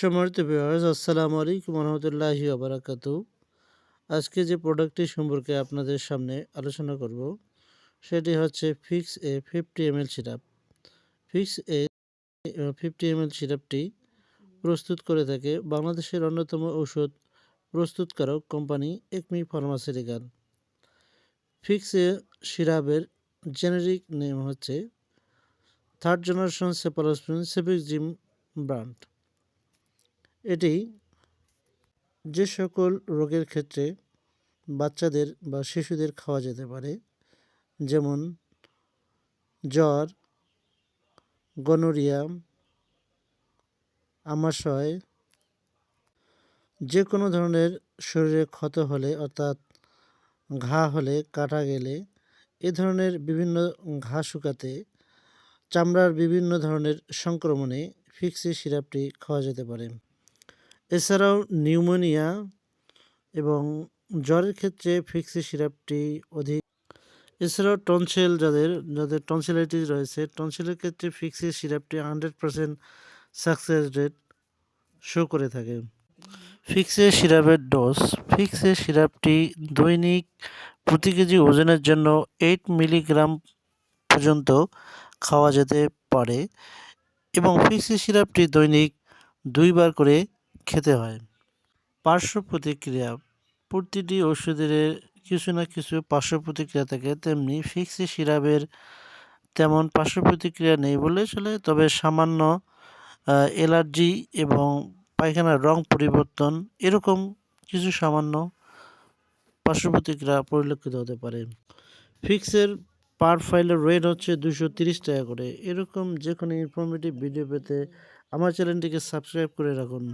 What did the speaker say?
সম্মানিত ভিউয়ার্স আসসালামু আলাইকুম রহমতুল্লাহি আবরাকাত আজকে যে প্রোডাক্টটি সম্পর্কে আপনাদের সামনে আলোচনা করব, সেটি হচ্ছে Fix A fifty M L syrup Fix A fifty M L সিরাপটি প্রস্তুত করে থাকে বাংলাদেশের অন্যতম ঔষধ প্রস্তুতকারক company Acme pharmaceutical. Fix A সিরাপের generic name হচ্ছে third generation cephalosporin cefixime brand এটি যে সকল রোগের ক্ষেত্রে বাচ্চাদের বা শিশুদের খাওয়া যেতে পারে, যেমন জ্বর গনোরিয়া আমাশয়, যে কোনো ধরনের শরীরে ক্ষত হলে অর্থাৎ ঘা হলে, কাটা গেলে এ ধরনের বিভিন্ন ঘা শুকাতে, চামড়ার বিভিন্ন ধরনের সংক্রমণে ফিক্সি সিরাপটি খাওয়া যেতে পারে। এছাড়াও নিউমোনিয়া এবং জ্বরের ক্ষেত্রে ফিক্সি সিরাপটি অধিক। এছাড়াও টনসেল যাদের যাদের টনসিলাইটিস রয়েছে, টনসিলের ক্ষেত্রে ফিক্সি সিরাপটি hundred percent success rate show করে থাকে। ফিক্সে সিরাপের ডোজ, ফিক্সে সিরাপটি দৈনিক প্রতি কেজি ওজনের জন্য এইট মিলিগ্রাম পর্যন্ত খাওয়া যেতে পারে এবং ফিক্সি সিরাপটি দৈনিক দুইবার করে খেতে হয়। পার্শ্ব প্রতিক্রিয়া, প্রতিটি ওষুধের কিছু না কিছু পার্শ্ব প্রতিক্রিয়া থাকে, তেমনি ফিক্সি সিরাপের তেমন পার্শ্ব প্রতিক্রিয়া নেই বলে চলে, তবে সামান্য অ্যালার্জি এবং পায়খানার রং পরিবর্তন এরকম কিছু সামান্য পার্শ্ব প্রতিক্রিয়া পরিলক্ষিত হতে পারে। ফিক্সের পার ফাইলের রেট হচ্ছে দুশো তিরিশ টাকা করে। এরকম যে কোনো ইনফরমেটিভ ভিডিও পেতে আমার চ্যানেলটিকে সাবস্ক্রাইব করে রাখুন।